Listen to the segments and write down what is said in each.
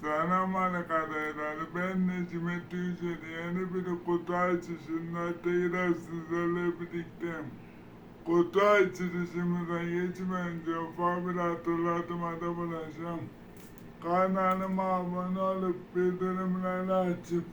Selamünaleyküm arkadaşlar. Ben Necmettin Yücel. Yeni bir kutu açışında tekrar sizlerle birlikteyim. Kutu açılışımıza geçmeden önce ufak bir hatırlatmada bulacağım. Kanalıma abone olup bildirimleri açıp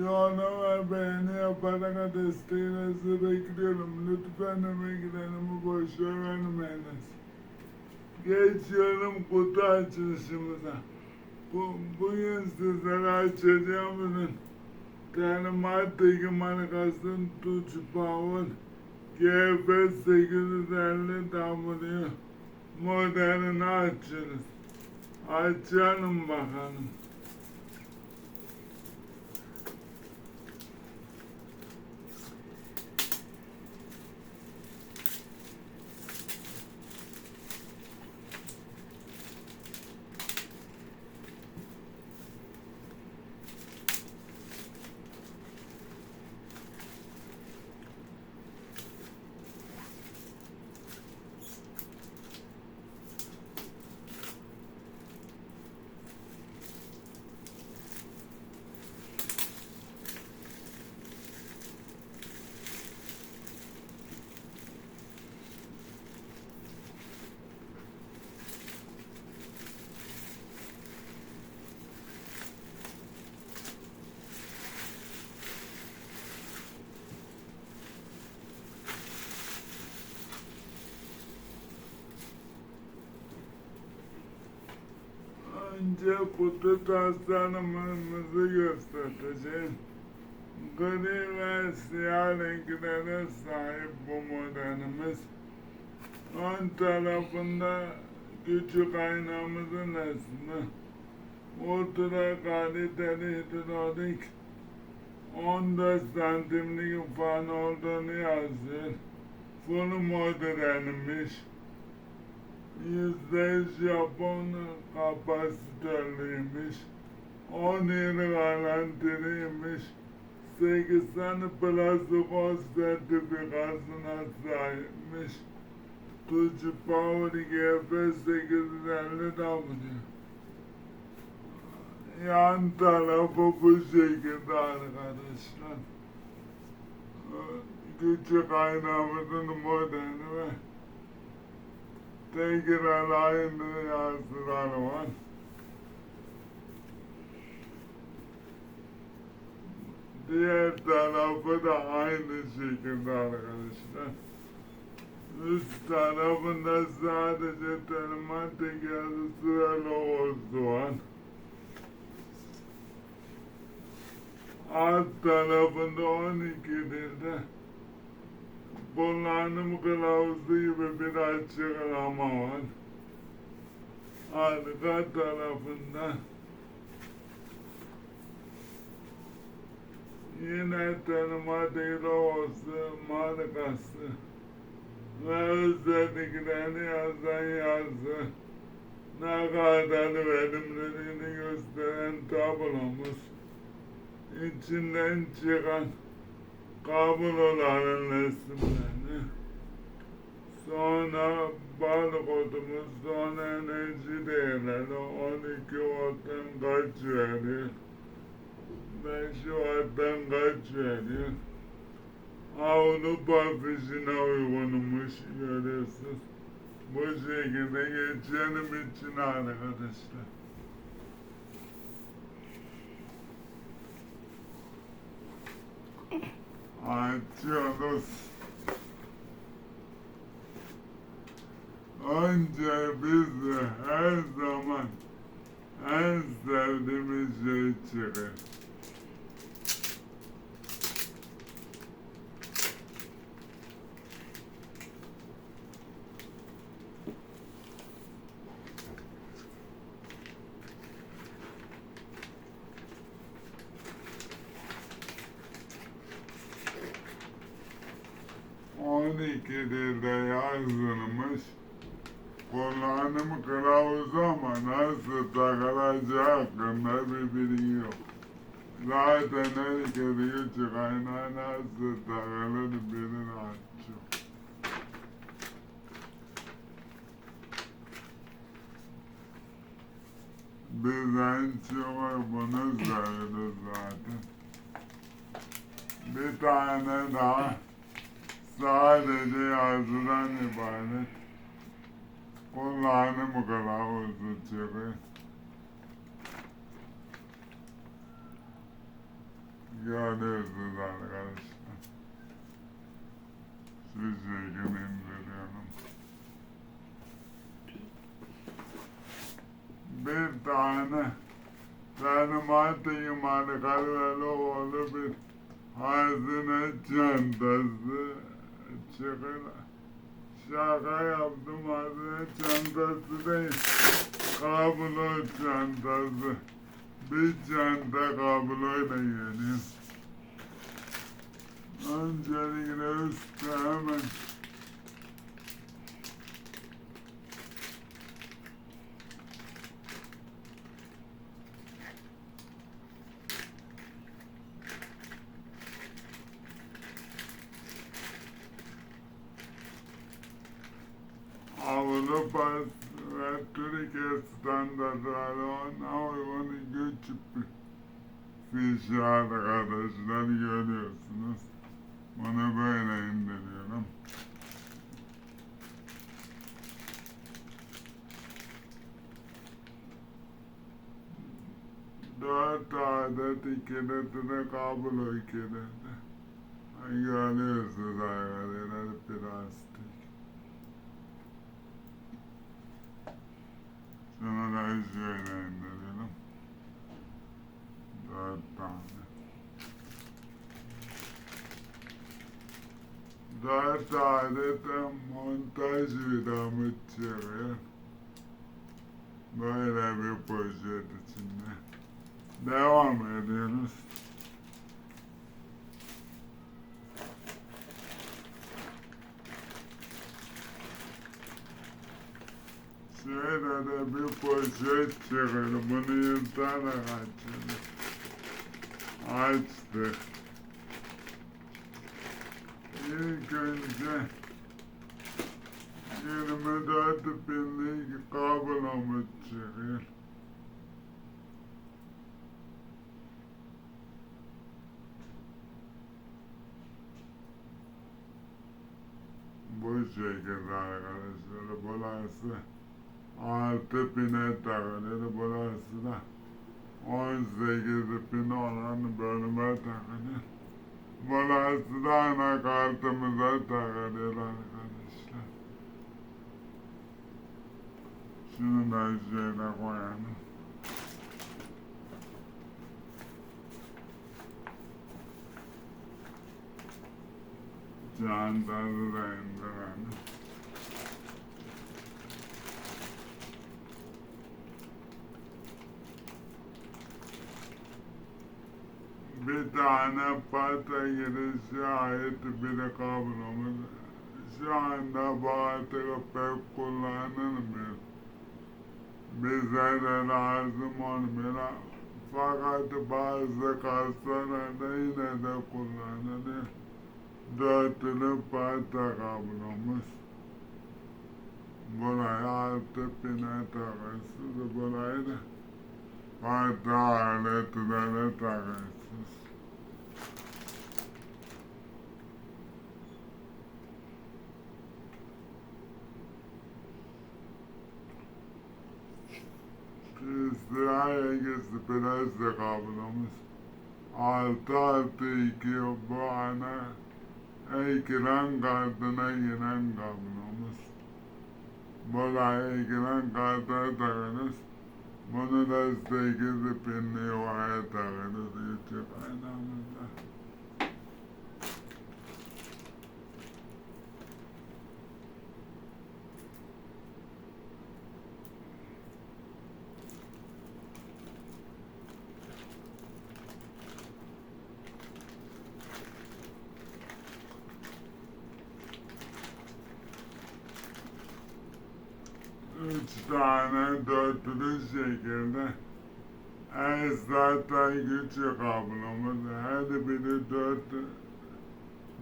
yorum ve beğeni yaparak desteğinizi bekliyorum. Lütfen emeklerimi boşa vermeyiniz. Geçiyorum kutu açılışımıza. Bu, bugün sizlere açacağımızın Danimarka'daki markasının Touch Power GF 850 W modelini açıyoruz. Açalım bakalım. Önce kutu tasarımımızı göstereceğim. Gri ve siyah renklere sahip bu modelimiz. Ön tarafında küçük aynamızın resmi. Ultra kaliteli hidrolik 14 santimlik fan olduğunu yazıyor. Full modernmiş. Yüzde Japon kapasitörlüymüş. 10 yıl garantiliymiş. 80 plastikos sertifikasına sahipmiş. Tucu Power GF 850 W. Yan tarafı bu şekilde arkadaşlar. Küçük aynamızın modeli ve tekrar aynı yazılar var. Diğer tarafı da aynı şekilde arkadaşlar. Üst tarafında sadece termal tekerlisi ve logosu var. Alt tarafında 12 dilde kullanım kılavuzu gibi bir açıklama var. Arka tarafında yine tanıma değil olsun markası ve özelliklerini yazan yazı ne kadar verimliliğini gösteren tablomuz içinden çıkan kabloların resimlerini. Sonra barkodumuz sonra enerji değerleri 12 volttan kaç veriyor 5 watttan kaç veriyor Avrupa fişine uygunmuş görüyorsunuz. Bu şekilde geçelim için arkadaşlar açıyoruz. Önce biz de her zaman en sevdiğimiz şey çıkar. On iki dilde yazılmış kullanım kılavuzu ama nasıl takılacağı hakkında bir bilgi yok. Zaten herkes küçük ayna nasıl takılır bilir açıyor. Bizden çok bunu söyledi zaten. Bir tane daha sadece yazıdan ibaret kullanım kılavuzu çıkıyor. Görüyorsunuz arkadaşlar. Sizi indiriyorum. Bir tane benim attığım markalı oğlu bir hazine çantası çıkıyor. Şaka yaptım hazine çantası değil. Kablo çantası. Bir çanta kabloyla geliyor. Öncelikle üstte hemen Avrupa ve Türkiye standartları ona uygun küçük bir fiş arkadaşlar görüyorsunuz. Bunu böyle indiriyorum. Dört adet ikiletine kablo ikileti. Görüyorsunuz arkadaşlar plastik. Da şöyle indirelim. Dört tane. Dört adet de montaj vidamı çıkıyor. Böyle bir poşet içinde. Devam ediyoruz. De bir poşet çıkıyor. Bunu yırtarak açıyoruz. Açtık. İlk önce 24 pinlik kablomu çıkıyor. Bu şekilde arkadaşlar. Burası altı pine takılıyor. Burası da 18 pin olan bölüme takılıyor. Burası da anakartımıza takılıyor arkadaşlar. Şunu da şöyle koyalım. Çantası da indirelim. Bir tane pata girişi ait bir kablomuz. Şu anda batığı pek kullanılmıyor. Bize de lazım olmuyor. Fakat bazı kasalarda yine de kullanılıyor. Dörtlü pata kablomuz. Buraya altı pine takıyorsunuz. Burayı da pata aletlere takıyorsunuz. İsrail ilgisi plazda kabloumuz. Altı altı iki bu ana ekran kartına giren kabloumuz. Buraya ekran kartına takınız. Bunu da 8 pinli vaya takınız. Küçük aynamızda. üç tane dörtlü şekilde en zaten küçük kablomuz her biri dört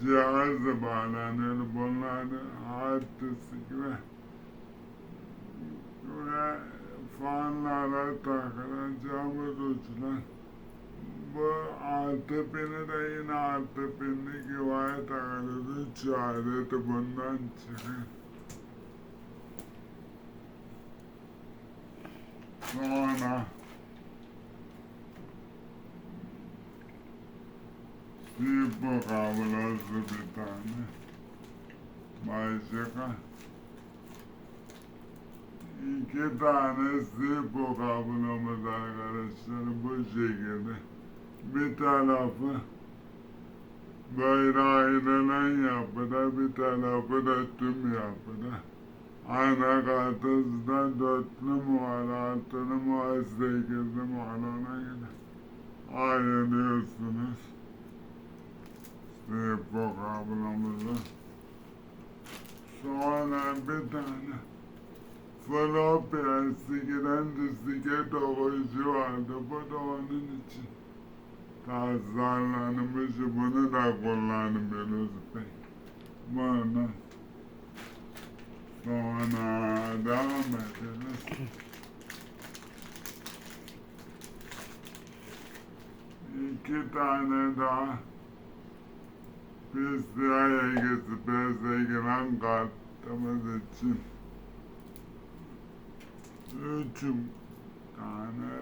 cihazla bağlanıyor. Bunlar hattı sıkı ve fanlara takılacağımız uçlar. Bu altı bini de yine altı binlik yuvaya takılır. Üç adeti bundan çıkıyor. Sonra Sipo kablosu bir tane. Başka iki tane Sipo kablomuz arkadaşlar bu şekilde. Bir tarafı böyle ayrılan yapıda, bir tarafı da tüm yapıda. Ayna kartızda dörtlü mü var, altılı mı var, sekizli mi var ona göre ayırıyorsunuz. Sipo kablomuzu. Sonra bir tane floppy eskiden disket okuyucu vardı. Bu da onun için tasarlanmış. Bunu da kullanmıyoruz pek. Bunu sonra devam ederiz. İki tane daha PCI'ye GSP'ye giren kartımız için üç tane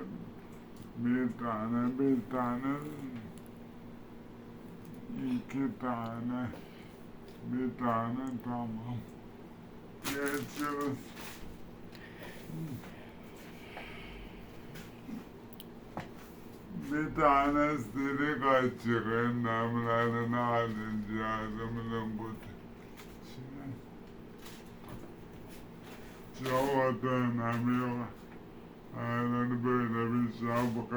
bir tane bir tane iki tane bir tane tamam bir tane seri kaçık önlemlerini alın cihazımızın içine. Çok da önemi yok. Aynen böyle bir şey bu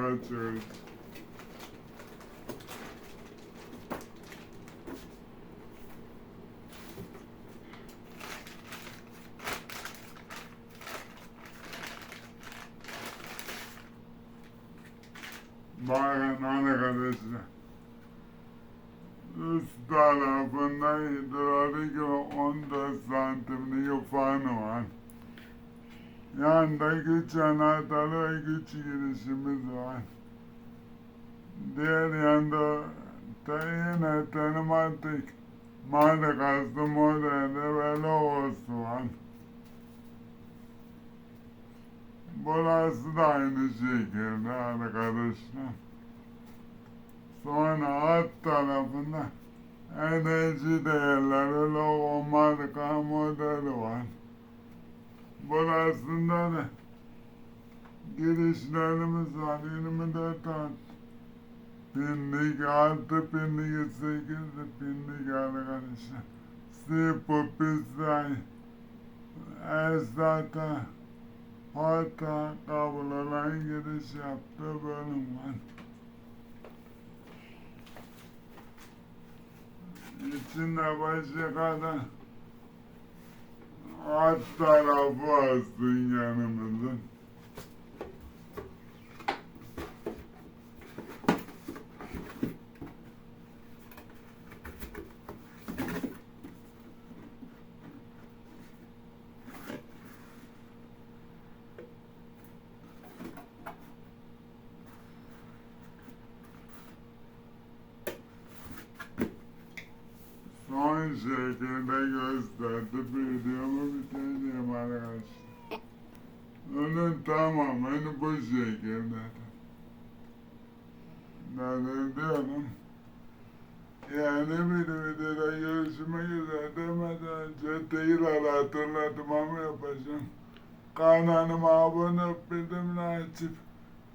Bakın arkadaşlar. Üst tarafında hidrolik 14 santimlik fanı var. Yanda güç anahtarı ve güç girişimiz var. Diğer yanda da yine tenematik markası modeli ve logosu var. Burası da aynı şekilde arkadaşlar. Sonra alt tarafında enerji değerleri logo marka modeli var. Burasında da girişlerimiz var. 24 tane. Pinlik, altı pinlik, sekiz pinlik arkadaşlar. Sipo, Pisay, Esata, Hatta kabloların giriş yaptığı bölüm var. İçinde başka da alt tarafı olsun yanımızın. Şekilde gösterdi videomu bitireceğim arkadaşlar. Onun tamamını bu şekilde. Ne diyorum? Yani bir videoda görüşmek üzere demeden önce tekrar hatırlatmamı yapacağım. Kanalıma abone olup bildirimini açıp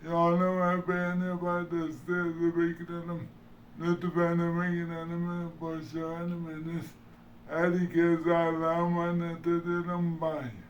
yorum ve beğeni desteğinizi beklerim. Lütfen eve gidelim, boş vermeniz. Herkese Allah'a emanet edelim. Bye.